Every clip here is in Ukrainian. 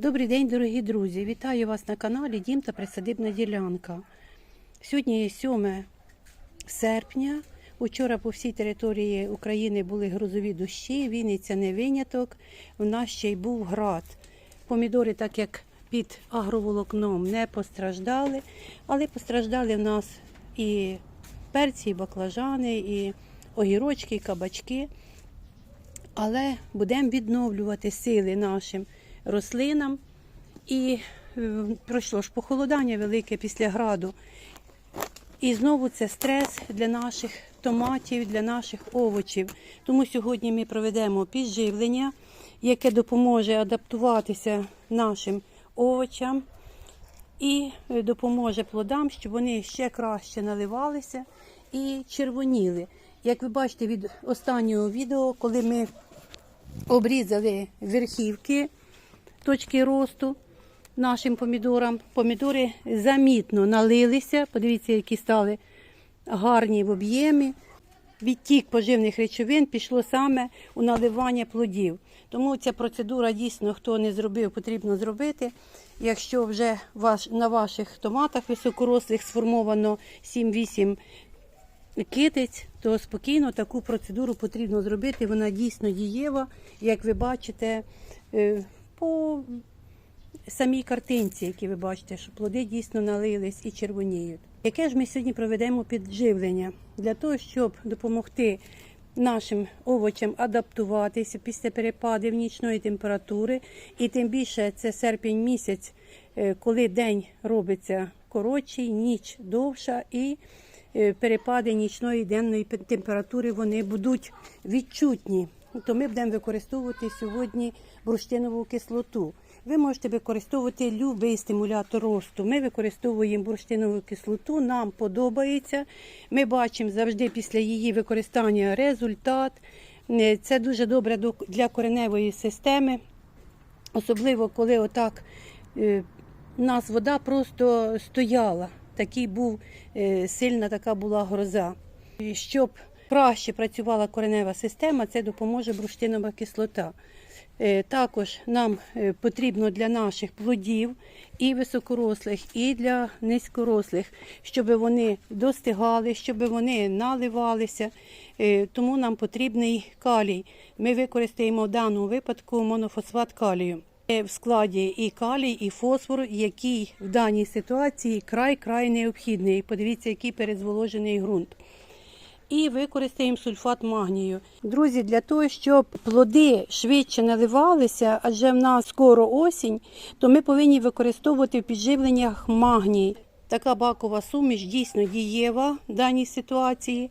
Добрий день, дорогі друзі! Вітаю вас на каналі Дім та Присадибна ділянка. Сьогодні 7 серпня. Учора по всій території України були грозові дощі, Вінниця не виняток. У нас ще й був град. Помідори, так як під агроволокном, не постраждали, але постраждали в нас і перці, і баклажани, і огірочки, і кабачки. Але будемо відновлювати сили нашим рослинам. І е, пройшло ж похолодання велике після граду. І знову це стрес для наших томатів, для наших овочів. Тому сьогодні ми проведемо підживлення, яке допоможе адаптуватися нашим овочам і е, допоможе плодам, щоб вони ще краще наливалися і червоніли. Як ви бачите від останнього відео, коли ми обрізали верхівки точки росту нашим помідорам. Помідори замітно налилися. Подивіться, які стали гарні в об'ємі. Відтік поживних речовин пішло саме у наливання плодів. Тому ця процедура дійсно, хто не зробив, потрібно зробити. Якщо вже на ваших томатах високорослих сформовано 7-8 китиць, то спокійно таку процедуру потрібно зробити. Вона дійсно дієва, як ви бачите, е, по самій картинці, які ви бачите, що плоди дійсно налились і червоніють. Яке ж ми сьогодні проведемо підживлення для того, щоб допомогти нашим овочам адаптуватися після перепадів нічної температури, і тим більше це серпень місяць, е, коли день робиться коротший, ніч довша і е, перепади нічної і денної пе- температури вони будуть відчутні. То ми будемо використовувати сьогодні бурштинову кислоту. Ви можете використовувати будь-який стимулятор росту. Ми використовуємо бурштинову кислоту, нам подобається. Ми бачимо завжди після її використання результат. Е, Це дуже добре для кореневої системи, особливо коли отак е, у нас вода просто стояла. Такий був е, сильна така була гроза. Щоб краще працювала коренева система, це допоможе бурштинова кислота. Е, Також нам е, потрібно для наших плодів і високорослих, і для низькорослих, щоб вони достигали, щоб вони наливалися. Е, Тому нам потрібний калій. Ми використаємо в даному випадку монофосфат калію. В складі і калій, і фосфор, який в даній ситуації край-край необхідний. Подивіться, який перезволожений ґрунт і використаємо сульфат магнію. Друзі, для того, щоб плоди швидше наливалися, адже в нас скоро осінь, то ми повинні використовувати в підживленнях магній. Така бакова суміш дійсно дієва в даній ситуації,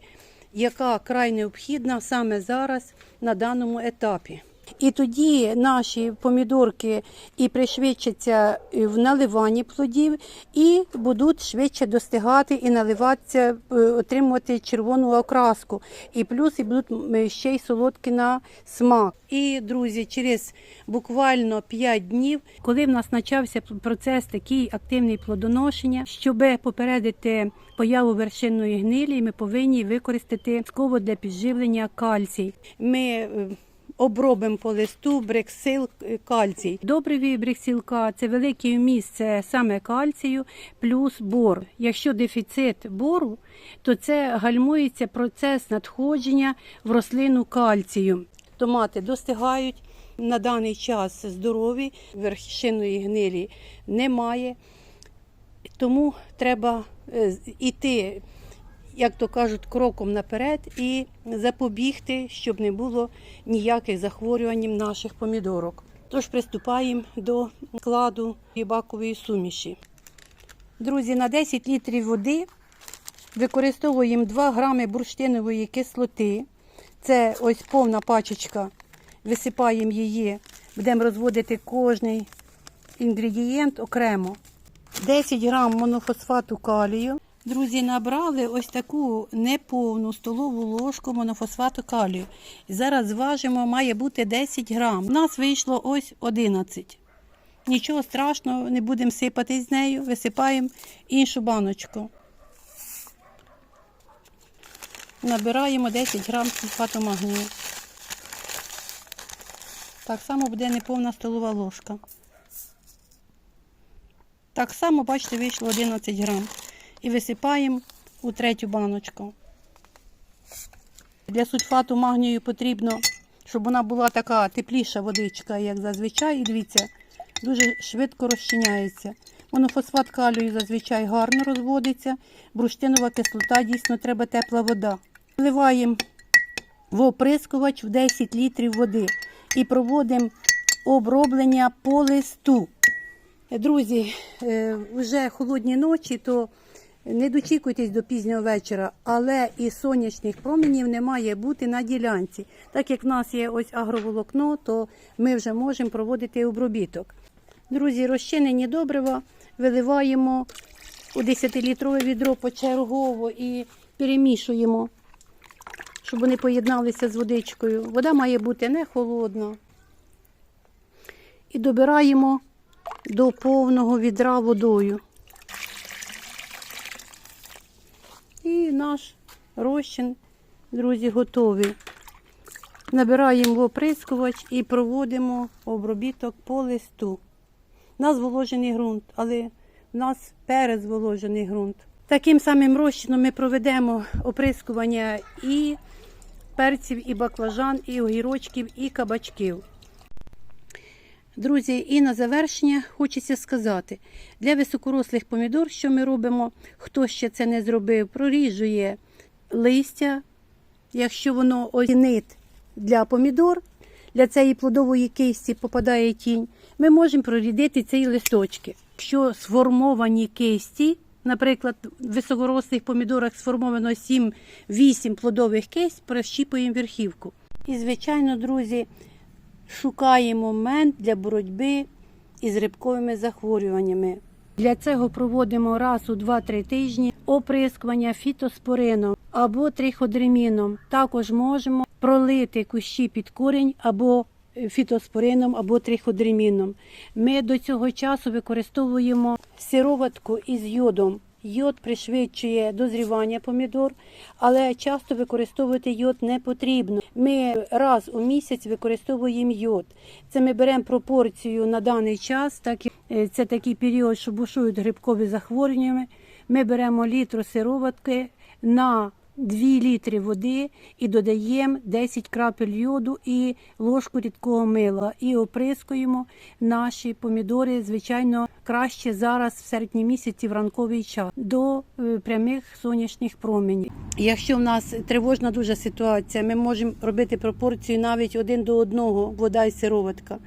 яка край необхідна саме зараз на даному етапі. І тоді наші помідорки і пришвидшаться в наливанні плодів, і будуть швидше достигати і наливатися, е, отримувати червону окраску. І плюс і будуть ще й солодкі на смак. І, друзі, через буквально 5 днів, коли в нас почався процес такий активний плодоношення, щоб попередити появу вершинної гнилі, ми повинні використати сково для підживлення кальцій. Ми е, обробимо по листу брексил е, кальцій. Добриві брексілка це великий вміст це саме кальцію плюс бор. Якщо дефіцит бору, то це гальмується процес надходження в рослину кальцію. Томати достигають на даний час здорові, вершинної гнилі немає. Тому треба е, йти, як то кажуть, кроком наперед і запобігти, щоб не було ніяких захворювань наших помідорок. Тож приступаємо до складу бакової суміші. Друзі, на 10 літрів води використовуємо 2 грами бурштинової кислоти. Це ось повна пачечка. Висипаємо її, будемо розводити кожний інгредієнт окремо. 10 грам монофосфату калію. Друзі, набрали ось таку неповну столову ложку монофосфату калію. Зараз зважимо, має бути 10 грам. У нас вийшло ось 11. Нічого страшного, не будемо сипати з нею, висипаємо іншу баночку. Набираємо 10 грам сульфату магнію. Так само буде неповна столова ложка. Так само, бачите, вийшло 11 грам. І висипаємо у третю баночку. Для сульфату магнію потрібно, щоб вона була така тепліша водичка, як зазвичай. І дивіться, дуже швидко розчиняється. Монофосфат калію зазвичай гарно розводиться. Бурштинова кислота дійсно треба тепла вода. Вливаємо в оприскувач в 10 літрів води і проводимо оброблення по листу. Друзі, е, вже холодні ночі, то не дочікуйтесь до пізнього вечора, але і сонячних променів не має бути на ділянці. Так як в нас є ось агроволокно, то ми вже можемо проводити обробіток. Друзі, розчинені добрива виливаємо у 10-літрове відро почергово і перемішуємо, щоб вони поєдналися з водичкою. Вода має бути не холодна. І добираємо до повного відра водою. І наш розчин, друзі, готовий. Набираємо в оприскувач і проводимо обробіток по листу. У нас зволожений ґрунт, але в нас перезволожений ґрунт. Таким самим розчином ми проведемо оприскування і перців, і баклажан, і огірочків, і кабачків. Друзі, і на завершення хочеться сказати: для високорослих помідор, що ми робимо, хто ще це не зробив, проріжує листя, якщо воно оцінить для помідор, для цієї плодової кисті попадає тінь, ми можемо прорідити ці листочки. Якщо сформовані кисті, наприклад, в високорослих помідорах сформовано 7-8 плодових кисть, прощіпуємо верхівку. І, звичайно, друзі, шукаємо момент для боротьби із рибковими захворюваннями. Для цього проводимо раз у 2-3 тижні оприскування фітоспорином або триходерміном. Також можемо пролити кущі під корінь або фітоспорином або триходерміном. Ми до цього часу використовуємо сироватку із йодом. Йод пришвидшує дозрівання помідор, але часто використовувати йод не потрібно. Ми раз у місяць використовуємо йод. Це ми беремо пропорцію на даний час, так е, це такий період, що бушують грибкові захворювання. Ми беремо літру сироватки на 2 літри води і додаємо 10 крапель йоду і ложку рідкого мила. І оприскуємо наші помідори, звичайно, краще зараз в серпні місяці в ранковий час до е, прямих сонячних променів. Якщо в нас тривожна дуже ситуація, ми можемо робити пропорцію навіть один до одного вода і сироватка.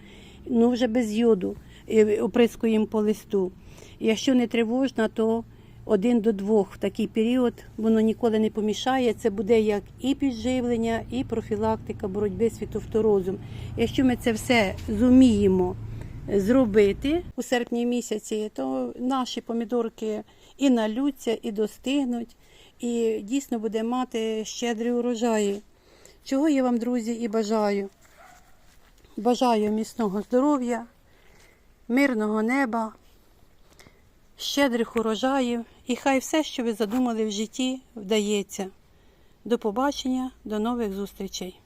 Ну вже без йоду е, оприскуємо по листу. Якщо не тривожна, то один до двох в такий період воно ніколи не помішає. Це буде як і підживлення, і профілактика боротьби з фітофторозом. Якщо ми це все зуміємо зробити у серпні місяці, то наші помідорки і налються, і достигнуть, і дійсно буде мати щедрі урожаї. Чого я вам, друзі, і бажаю. Бажаю міцного здоров'я, мирного неба щедрих урожаїв, і хай все, що ви задумали в житті, вдається. До побачення, до нових зустрічей!